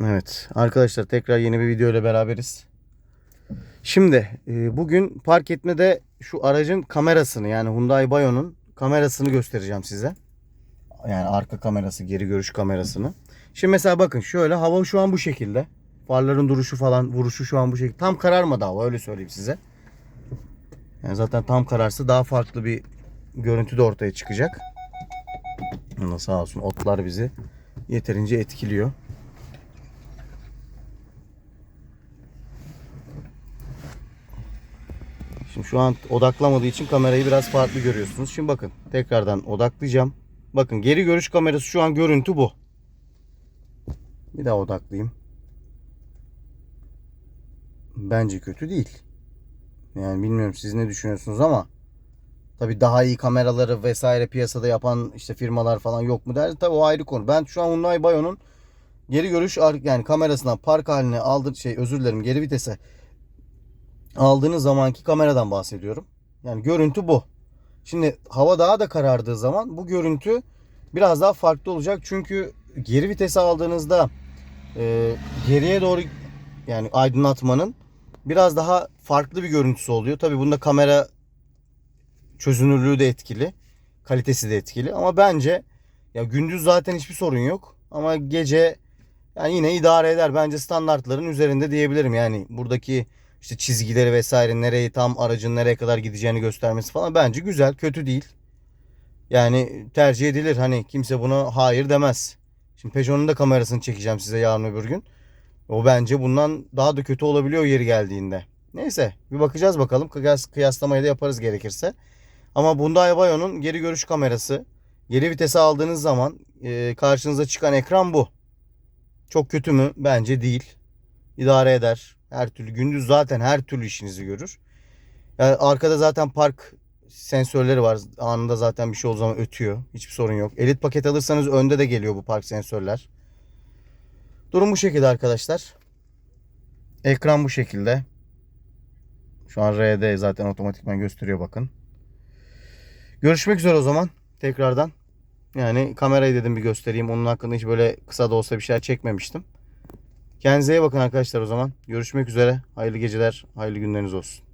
Evet arkadaşlar tekrar yeni bir video ile beraberiz. Şimdi e, bugün park etmede şu aracın kamerasını yani Hyundai Bayo'nun kamerasını göstereceğim size. Yani arka kamerası, geri görüş kamerasını. Şimdi mesela bakın şöyle hava şu an bu şekilde. Farların duruşu falan, vuruşu şu an bu şekilde. Tam kararmadı hava öyle söyleyeyim size. Yani zaten tam kararsa daha farklı bir görüntü de ortaya çıkacak. Sağ olsun otlar bizi yeterince etkiliyor. Şimdi şu an odaklamadığı için kamerayı biraz farklı görüyorsunuz. Şimdi bakın tekrardan odaklayacağım. Bakın geri görüş kamerası şu an görüntü bu. Bir daha odaklayayım. Bence kötü değil. Yani bilmiyorum siz ne düşünüyorsunuz ama tabii daha iyi kameraları vesaire piyasada yapan işte firmalar falan yok mu der. Tabii o ayrı konu. Ben şu an Hyundai Bayo'nun geri görüş yani kamerasından park haline aldı şey özür dilerim geri vitese aldığınız zamanki kameradan bahsediyorum. Yani görüntü bu. Şimdi hava daha da karardığı zaman bu görüntü biraz daha farklı olacak. Çünkü geri vitese aldığınızda e, geriye doğru yani aydınlatmanın biraz daha farklı bir görüntüsü oluyor. Tabii bunda kamera çözünürlüğü de etkili. Kalitesi de etkili. Ama bence ya gündüz zaten hiçbir sorun yok. Ama gece yani yine idare eder. Bence standartların üzerinde diyebilirim. Yani buradaki işte çizgileri vesaire nereyi tam aracın nereye kadar gideceğini göstermesi falan bence güzel. Kötü değil. Yani tercih edilir. Hani kimse buna hayır demez. Şimdi Peugeot'un da kamerasını çekeceğim size yarın öbür gün. O bence bundan daha da kötü olabiliyor yeri geldiğinde. Neyse bir bakacağız bakalım. Kıyas, kıyaslamayı da yaparız gerekirse. Ama Hyundai Bayo'nun geri görüş kamerası. Geri vitese aldığınız zaman e, karşınıza çıkan ekran bu. Çok kötü mü? Bence değil. İdare eder. Her türlü gündüz zaten her türlü işinizi görür. Yani arkada zaten park sensörleri var. Anında zaten bir şey olduğu zaman ötüyor. Hiçbir sorun yok. Elit paket alırsanız önde de geliyor bu park sensörler. Durum bu şekilde arkadaşlar. Ekran bu şekilde. Şu an RD zaten otomatikman gösteriyor bakın. Görüşmek üzere o zaman tekrardan. Yani kamerayı dedim bir göstereyim. Onun hakkında hiç böyle kısa da olsa bir şeyler çekmemiştim. Kendinize iyi bakın arkadaşlar o zaman. Görüşmek üzere. Hayırlı geceler, hayırlı günleriniz olsun.